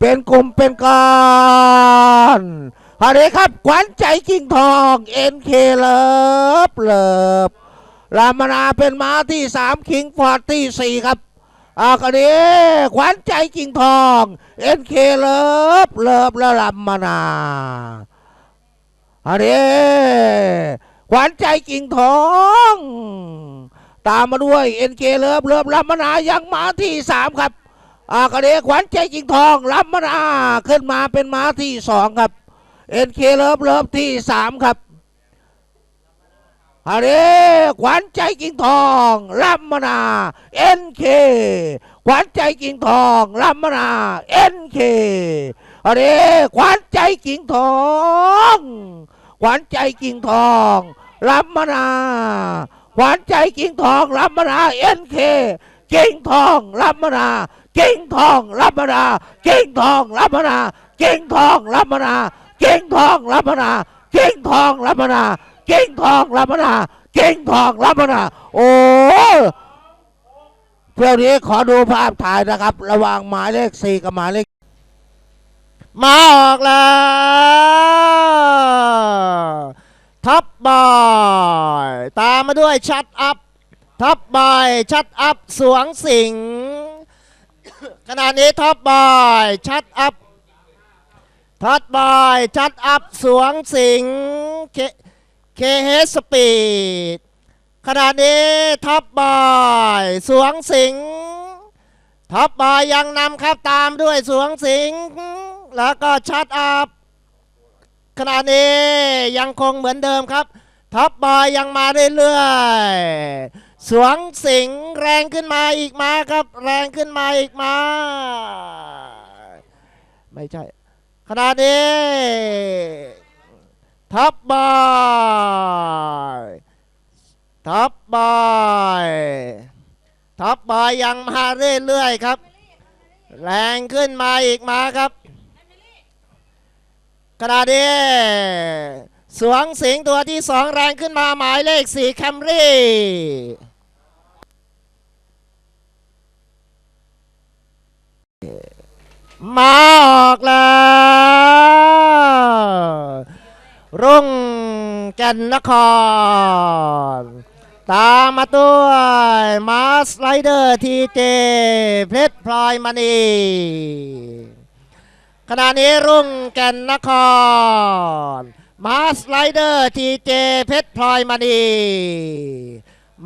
เป็นกลุ่มเป็นการอันนี้ครับขวัญใจกิ่งทองเอ็นเคเลิฟเลิฟรามนาเป็นม้าที่สามคิงฟอร์ดที่สี่ครับอากนนี้ขวัญใจกิ่งทองเอ็นเคเลิฟเลิฟแล้วรามนาอันนี้ขวัญใจกิ่งทอง ตามมาด้วยเอ็นเคเลิฟเลิฟรามนายังม้าที่สามครับ อากระเดขวัญใจจิงทองรับมันอาขึ้นมาเป็นม้าที่สองครับเอ็นเคเลิฟเลิฟที่สามครับอาเดขวัญใจกิ่งทองรับมนาเอ็นเคขวัญใจกิ่งทองรับมนาเอ็นเคอาเดขวัญใจกิ่งทองขวัญใจกิ่งทองรับมนาขวัญใจกิ่งทองรับมนาเอ็นเคกิ่งทองรับมนา กิ่งทองรับมนากิ่งทองรับมนากิ่งทองรับมนากิ่งทองรับมนากิ่งทองรับมนากิ่งทองรับมนากิ่งทองรับมนาโอ้เที่ยวนี้ขอดูภาพถ่ายนะครับ ระหว่างหมายเลขสี่กับหมายเลขมาออกแล้วท็อปบอยตามมาด้วยชัดอัพท็อปบอยชัดอัพสวงสิง ขณะนี้ท็อปบอยชัดอัพท็อปบอยชัดอัพสวงสิงห์เคเคเฮสปีดขณะนี้ท็อปบอยสวงสิงห์ท็อปบอยยังนำครับตามด้วยสวงสิงห์แล้วก็ชัดอัพขณะนี้ยังคงเหมือนเดิมครับท็อปบอยยังมาเรื่อยๆ สวงสิงแรงขึ้นมาอีกมาครับ แรงขึ้นมาอีกมา ไม่ใช่ขณะนี้ท็อปบอยท็อปบอยท็อปบอยยังมาเรื่อยๆครับ แรงขึ้นมาอีกมาครับกระดนี้สวงสิงตัวที่สองแรงขึ้นมาหมายเลขสี่แคมรี่ มาออกแล้วรุ่งแก่นนคร ตามมาด้วยมาสไลเดอร์ทีเจเพชรพลอยมณีขณะนี้รุ่งแก่นนคร มาสไลเดอร์ทีเจเพชรพลอยมณี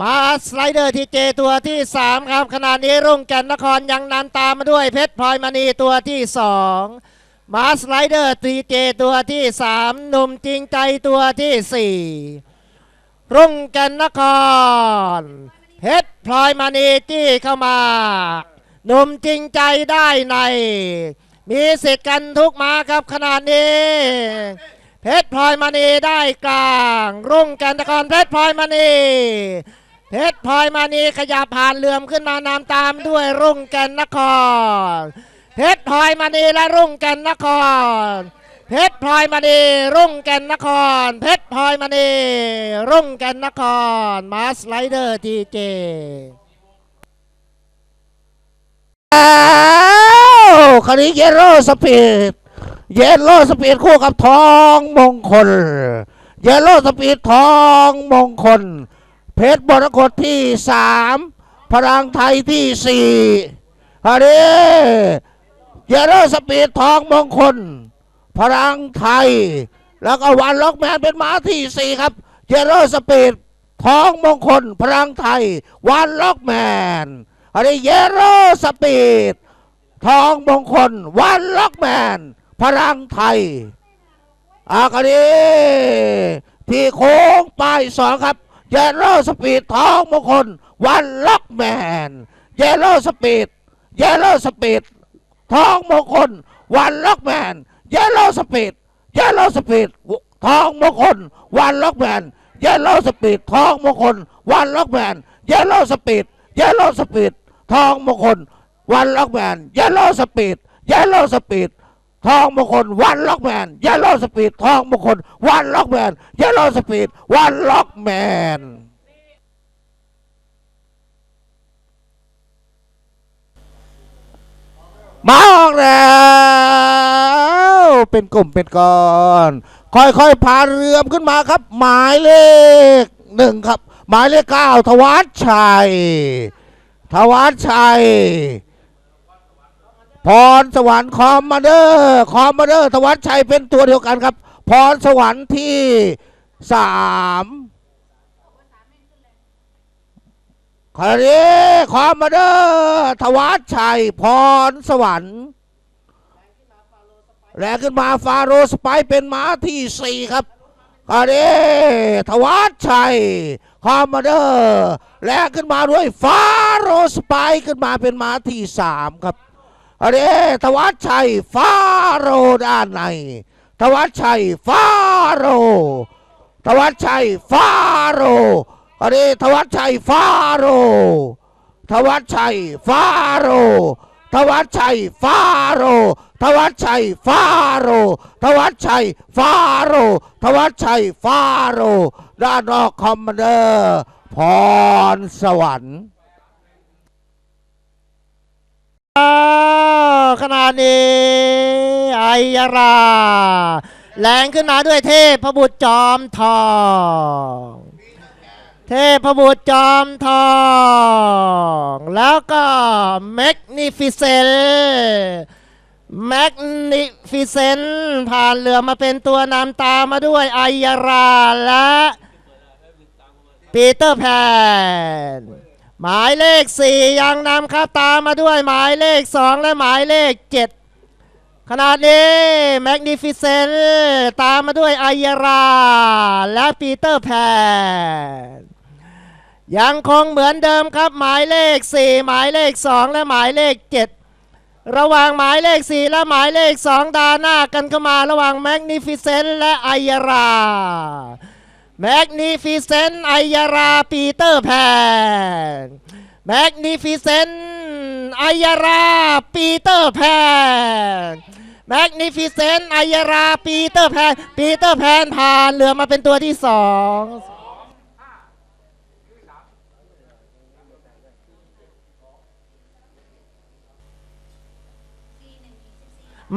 มาสไลเดอร์ทีเจตัวที่ 3 ครับขณะนี้รุ่งแก่นนครยังนำตามมาด้วยเพชรพลอยมณีตัวที่ 2 มาสไลเดอร์ทีเจตัวที่ 3 หนุ่มจริงใจตัวที่ 4 รุ่งแก่นนคร เพชรพลอยมณีจี้เข้ามา หนุ่มจริงใจได้ใน มีสิทธิ์กันทุกมาครับขนาดนี้เพชรพลอยมณีได้กลาง รุ่งแก่นนครเพชรพลอยมณี เพชรพลอยมณีขยับผ่านเหลื่อมขึ้นมานำตามด้วยรุ่งแก่นนคร เพชรพลอยมณีและรุ่งแก่นนคร เพชรพลอยมณีรุ่งแก่นนคร เพชรพลอยมณีรุ่งแก่นนครมาสไลเดอร์ทีเจคราวนี้เยลโล่สปีดเยลโล่สปีดคู่กับทองมงคล เยลโล่สปีดทองมงคล เพชรบรกฏที่สามพลังไทยที่สี่อันนี้เยลโล่สปีดทองมงคล พลังไทย แล้วก็วันล็อกแมนเป็นม้าที่สี่ครับเยลโล่สปีดทองมงคล พลังไทย วันล็อกแมนอันนี้เยลโล่สปีดทองมงคล วันล็อกแมน พลังไทยอากานีที่โค้งปลายสองครับ เยลโล่สปีดทองมงคลวันล็อกแมนเยลโล่สปีดเยลโล่สปีดทองมงคลวันล็อกแมนเยลโล่สปีดเยลโล่สปีดทองมงคลวันล็อกแมนเยลโล่สปีดทองมงคลวันล็อกแมนเยลโล่สปีดเยลโล่สปีดทองมงคลวันล็อกแมนเยลโล่สปีดเยลโล่สปีด ทองมงคลวันล็อกแมนยลโลสปีดทองมงคลวันล็อกแมนยลโลสปีดวันล็อกแมนมาออกแล้วเป็นกลุ่มเป็นก้อน ค่อยๆพาเรือมขึ้นมาครับ หมายเลขหนึ่งครับ หมายเลขเก้าทวัชชัยทวัชชัย พรสวรรค์คอมมาเดอร์คอมมาเดอร์ทวัชชัยเป็นตัวเดียวกันครับ พรสวรรค์ที่สามคราวนี้คอมมาเดอร์ทวัชชัยพรสวรรค์แรงขึ้นมาฟาโรสไปเป็นม้าที่สี่ครับคราวนี้ทวัชชัยคอมมาเดอร์แรงขึ้นมาด้วยฟาโรสไปขึ้นมาเป็นม้าที่สามครับ อันนี้ธวัชชัยฟาโรด้านในธวัชชัยฟาโรห์ธวัชชัยฟาโรอันนี้ธวัชชัยฟาโรห์ธวัชชัยฟาโรห์ธวัชชัยฟาโรห์ธวัชชัยฟาโรห์ธวัชชัยฟาโรห์ธวัชชัยฟาโรด้านนอกคอมมานเดอร์พรสวรรค์ อ้าว ขนาดนี้ไอยาราแรงขึ้นมาด้วยเทพบุตรจอมทอง เทพบุตรจอมทอง แล้วก็แมกนิฟิเซนแมกนิฟิเซนผ่านเรือมาเป็นตัวนำตามมาด้วยไอยาราและปีเตอร์แพน หมายเลขสี่ยังนำครับตามมาด้วยหมายเลขสองและหมายเลขเจ็ดขนาดนี้แมกนิฟิเซนตามมาด้วยไอยรา และปีเตอร์แพนยังคงเหมือนเดิมครับ หมายเลข 4 หมายเลข 2 และหมายเลข 7 ระหว่างหมายเลข 4 และหมายเลข 2 ดาหน้ากันเข้ามาระหว่างแมกนิฟิเซนและไอยรา แมกนิฟิเซนต์ไอยาราปีเตอร์แพนแมกนิฟิเซนต์ไอยาราปีเตอร์แพนแมกนิฟิเซนต์ไอยาราปีเตอร์แพนปีเตอร์แพนผ่านเรือมาเป็นตัวที่สอง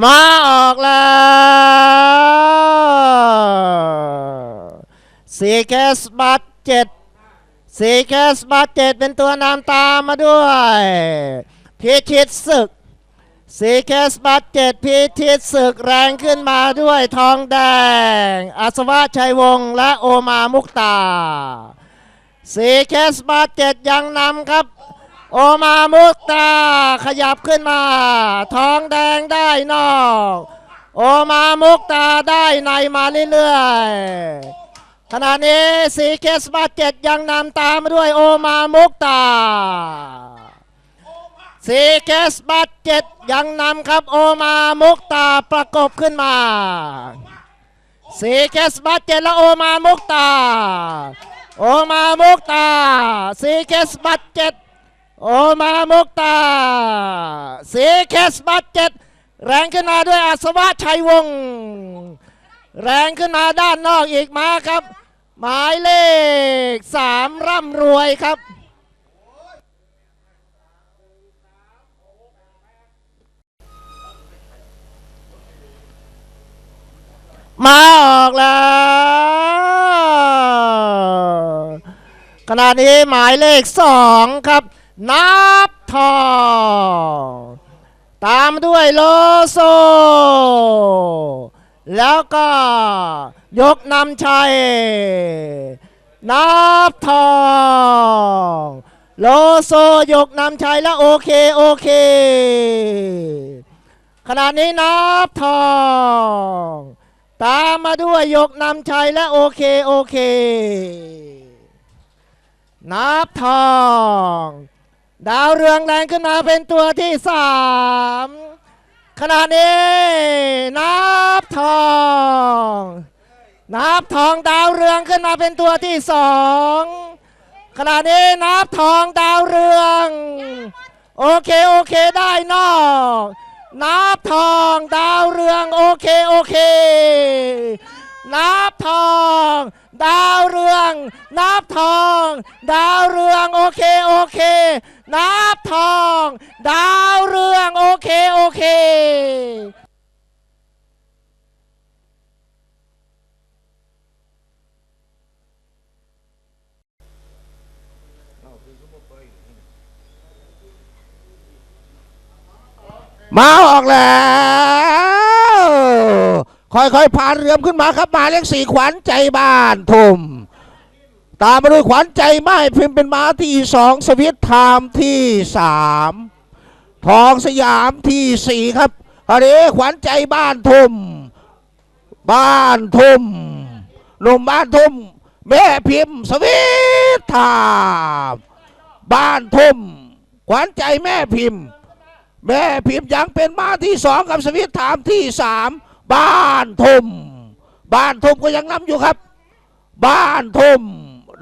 มาออกแล้ว สีแคสบัตเจ็ดสีแคสบัตเจ็ดเป็นตัวนำตามมาด้วยพิชิตศึกสีแคสบัตเจ็ดพิชิตศึกแรงขึ้นมาด้วยทองแดงอัศวะชัยวงศ์และโอมามุกตาสีแคสบัตเจ็ดยังนำครับ โอมามุกตาขยับขึ้นมา ทองแดงได้นอก โอมามุกตาได้ในมาเรื่อยๆ ขณะนี้สีเคสบาเจ็ดยังนำตามด้วยโอมามุกตาสีเคสบาเจ็ดยังนำครับโอมามุกตาประกบขึ้นมาสีเคสบาเจ็ดและโอมามุกตา โอมามุกตาสีเคสบาเจ็ดโอมามุกตาสีเคสบัตเจ็ดแรงขึ้นมาด้วยอาสวะชัยวงศ์แรงขึ้นมาด้านนอกอีกมาครับ หมายเลขสามร่ำรวยครับมาออกแล้วขณะนี้หมายเลขสองครับ นับทองตามด้วยโลโซ แล้วก็ยกนำชัย นับทองโลโซยกนำชัยแล้วโอเค โอเคขณะนี้นับทอง ตามมาด้วยยกนำชัยและโอเค โอเค นับทอง ดาวเรืองแรงขึ้นมาเป็นตัวที่สาม ขณะนี้นับทองนับทองดาวเรืองขึ้นมาเป็นตัวที่สองขณะนี้นับทองดาวเรือง โอเคโอเคได้นอกนับทองดาวเรืองโอเคโอเคนับทองดาวเรือง นับทอง ดาวเรืองโอเคโอเค นับทอง ดาวเรือง โอเค โอเคมาออกแล้ว ค่อยๆผ่าเรือมขึ้นมาครับมาเลงสี่ขวัญใจบ้านทุ่ม ตามมาด้วยขวัญใจไม้พิมพ์เป็นม้าที่สองสวิตไทม์ที่สามทองสยามที่สี่ครับอันนี้ขวัญใจบ้านทุ่มบ้านทุ่มหนุ่มบ้านทุ่มแม่พิมพ์สวิตไทม์บ้านทุ่มขวัญใจแม่พิมพ์ แม่พิมพ์ยังเป็นม้าที่สองกับสวิตไทม์ที่สามบ้านทุ่มบ้านทุ่มก็ยังนำอยู่ครับ บ้านทุ่ม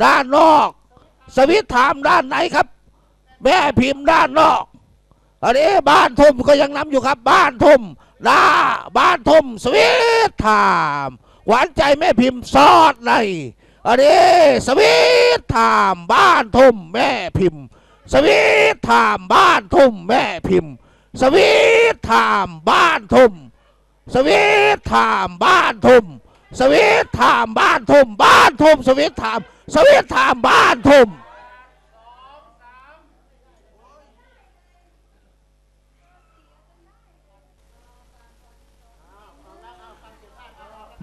ด้านนอก สวิตไทม์ด้านไหนครับ แม่พิมพ์ด้านนอกอันนี้บ้านทุ่มก็ยังนำอยู่ครับ บ้านทุ่มหน้าบ้านทุ่มสวิตไทม์หวานใจแม่พิมพ์ซอดในอันนี้สวิตไทม์บ้านทุ่มแม่พิมพ์ สวิตไทม์บ้านทุ่มแม่พิมพ์ สวิตไทม์บ้านทุ่มสวิตไทม์บ้านทุ่มสวิตไทม์บ้านทุ่มบ้านทุ่มสวิตไทม์ สวิตไทม์บ้านทุ่ม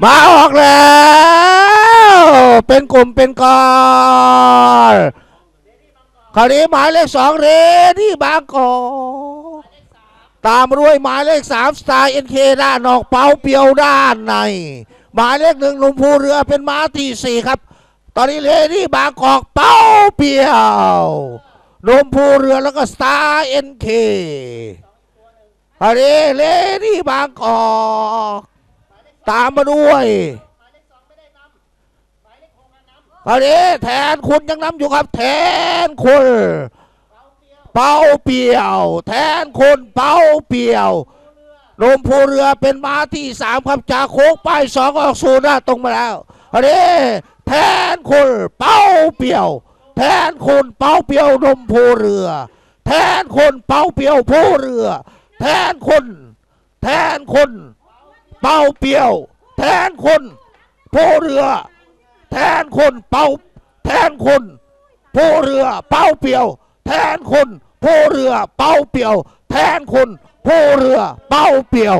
มาออกแล้ว เป็นกลุ่มเป็นกอนคราวนี้หมายเลขสองเรที่บางกอกตามมาด้วยหมายเลขสามสไตล์เอ็นเคด้านนอกเปาเปียวด้านใน หมายเลขหนึ่งลุมพูเรือเป็นม้าที่สี่ครับ ตอนนี้เลดี้บางกอกเป้าเปียวลมพูเรือแล้วก็สตาร์เอ็นเคอันนี้เลดี้บางกอกตามมาด้วยอันนี้แทนคุณยังนำอยู่ครับ แทนคุณ เป้าเปียว แทนคุณเป้าเปียวลมพูเรือเป็นม้าที่สามครับจากโค้งป้ายสองออกสู่หน้าตรงมาแล้วอันนี้ ทนคุณเป้าเปียว แทนคุณเป้าเปียวนมพูเรือ แทนคนเป้าเปียวผู้เรือ แทนคนแทนคนเป่าเปียว แทนคนผู้เรือ แทนคนเป่าแทนคนผู้เรือเป่าเปียว แทนคนผู้เรือเป่าเปียว แทนคนผู้เรือเป่าเปียว